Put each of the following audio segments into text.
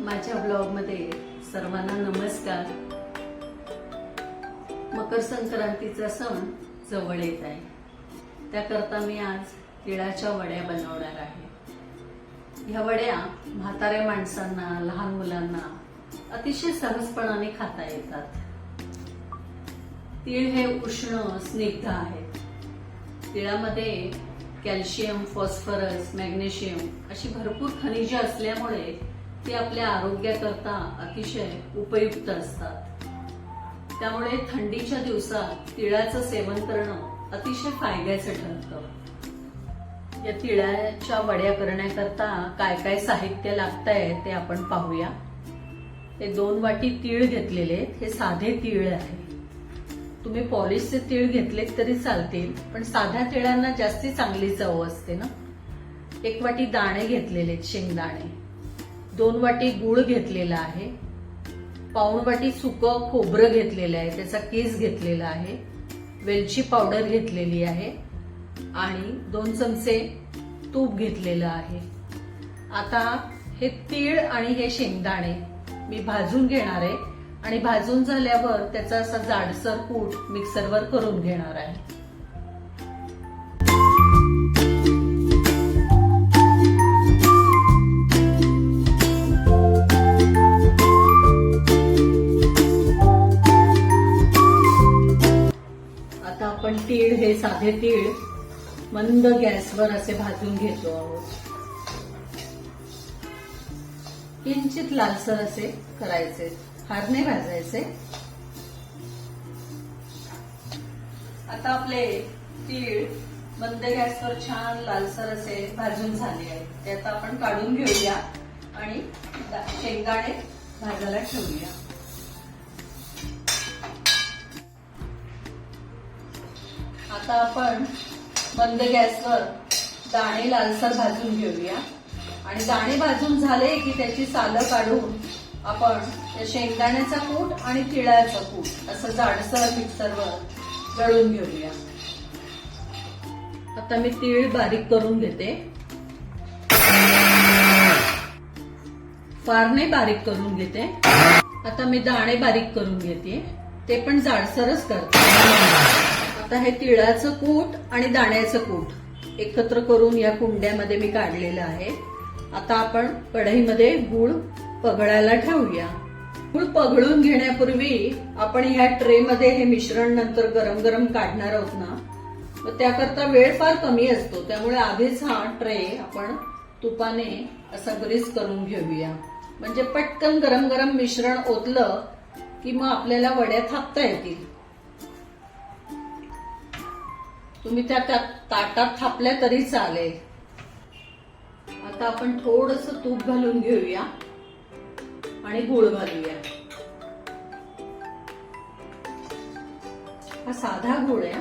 माझ्या ब्लॉगमध्ये सर्वांना नमस्कार. मकर संक्रांतीचा सण जवळ येत आहे. त्याकरता मी आज तिळाच्या वड्या बनवणार आहे. ह्या वड्या म्हाताऱ्या माणसांना लहान मुलांना अतिशय सहजपणाने खाता येतात. तीळ हे उष्ण स्निग्ध आहेत तिळामध्ये कॅल्शियम फॉस्फरस मॅग्नेशियम अशी भरपूर खनिजे असल्यामुळे ते आपल्या आरोग्याकरता अतिशय उपयुक्त असतात. त्यामुळे थंडीच्या दिवसात तिळाचं सेवन करणं अतिशय फायद्याचं ठरतं. या तिळाच्या वड्या करण्याकरता काय काय साहित्य लागतंय ते आपण पाहूया. हे दोन वाटी तीळ घेतलेले आहेत. हे साधे तीळ आहे. तुम्ही पॉलिशचे तीळ घेतलेत तरी चालतील पण साध्या तिळांना जास्ती चांगली चव असते ना? एक वाटी दाणे घेतलेले आहेत, शेंगदाणे. दोन वाटी गुळ घेतलेला आहे. पाऊण वाटी सुकं खोबरं घेतलेलं आहे. त्याचा केस घेतलेला आहे. वेलची पावडर घेतलेली आहे. आणि दोन चमचे तूप घेतलेलं आहे. आता हे तीळ आणि हे शेंगदाणे मी भाजून घेणार आहे. आणि भाजून झाल्यावर त्याचा असा जाडसर कूट मिक्सरवर करून घेणार आहे. आता आपण तीळ हे साधे तीळ मंद गॅसवर असे भाजून घेतो आहोत. किंचित लालसर असे करायचे. फार नाही भाजायचे. आता आपले तीळ मंद गॅसवर छान लालसर असे भाजून झाले आहेत. ते आता आपण काढून घेऊया आणि शेंगदाणे भाजायला ठेवूया. आता आपण मंद गॅसवर दाणे लालसर भाजून घेऊया. आणि दाणे भाजून झाले की त्याची सालं काढून आपण शेंगदाण्याचा कूट आणि तिळाचा कूट असं जाडसर मिक्सरवर दळून घेऊया. आता मी तीळ बारीक करून घेते. फार नाही बारीक करून घेते. आता मी दाणे बारीक करून घेते. ते पण जाडसरच करते. आता हे तिळाचं कूट आणि दाण्याचं कूट. एकत्र करून या कुंड्यामध्ये मी काढलेलं आहे. आता आपण कढईमध्ये गूळ पगळायला ठेवूया. गूळ पगळून घेण्यापूर्वी आपण ह्या ट्रे मध्ये हे मिश्रण नंतर गरम गरम काढणार आहोत ना? मग त्याकरता वेळ फार कमी असतो. त्यामुळे आधीच हा ट्रे आपण तुपाने असा ग्रीस करून घेऊया. म्हणजे पटकन गरम गरम मिश्रण ओतलं की मग आपल्याला वड्या थापता येतील. तुम्ही त्या ताटात थापल्या तरी चालेल. आता आपण थोडस तूप घालून घेऊया आणि गुळ घालूया. हा साधा गुळ आहे.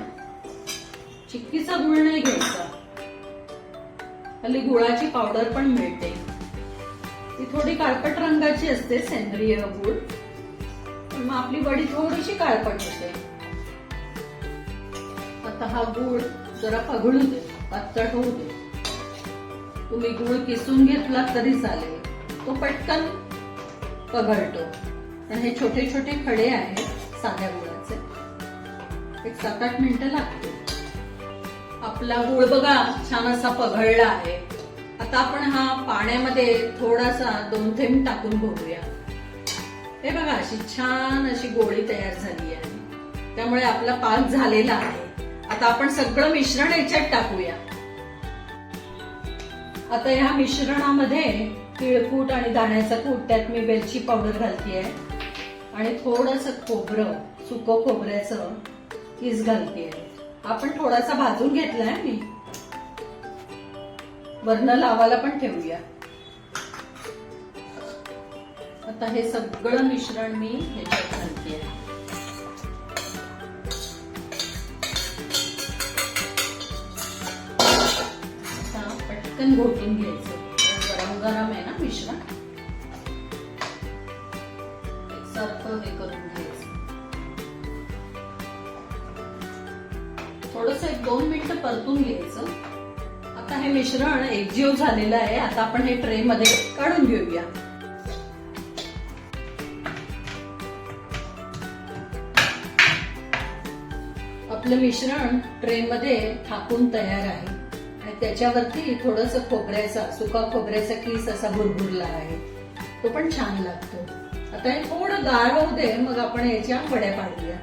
चिक्कीचा गुळ नाही घ्यायचा. हल्ली गुळाची पावडर पण मिळते. ती थोडी काळपट रंगाची असते सेंद्रिय गुळ. मग आपली वडी थोडीशी काळपट होते. आता हा गुळ जरा पघळू दे पातळ होऊ दे. तुम्ही गुळ किसून घेतला तरी चालेल. तो पटकन पघळतो. पण हे छोटे छोटे खडे आहेत साध्या गुळाचे. एक सात आठ मिनिटं लागते आपला गुळ बघा छान असा पघळला आहे. आता आपण हा पाण्यामध्ये थोडासा दोन थेंब टाकून बघूया. हे बघा अशी छान अशी गोळी तयार झाली आहे. त्यामुळे आपला पाक झालेला आहे. आता आपण सगळं मिश्रण याच्यात टाकूया. आता ह्या मिश्रणामध्ये तिळकूट आणि दाण्याचा कूट त्यात मी वेलची पावडर घालतीये. आणि थोडस खोबरं सुकं खोबऱ्याचं किस घालतीये. आपण थोडासा भाजून घेतलाय मी. वर्ण लावायला पण ठेवूया. आता हे सगळं मिश्रण मी ह्याच्यात घालतीये. पटकन घोटून घ्यायचं. गरम गरम आहे ना मिश्रण? हे करून घ्यायचं. थोडस एक दोन मिनिट परतून घ्यायचं. आता हे मिश्रण एकजीव झालेलं आहे. आता आपण हे ट्रे मध्ये काढून घेऊया. आपलं मिश्रण ट्रे मध्ये थाकून तयार आहे. त्याच्यावरती थोडस खोबऱ्याचा सुका खोबऱ्याचा किस असा भुरभुरला आहे. तो पण छान लागतो. आता हे थोडं गार होऊ दे मग आपण याच्या वड्या पाडूया.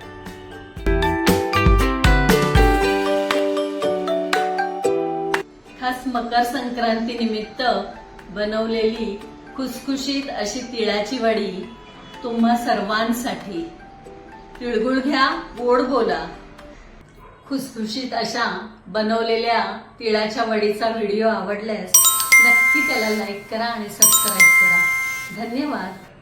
खास मकर संक्रांती निमित्त बनवलेली खुसखुशीत अशी तिळाची वडी तुम्हा सर्वांसाठी. तिळगुळ घ्या गोड बोला. खुसखुशीत अशा बनवलेल्या तिळाच्या वडीचा व्हिडिओ आवडल्यास नक्की त्याला लाईक करा आणि सबस्क्राईब करा. धन्यवाद.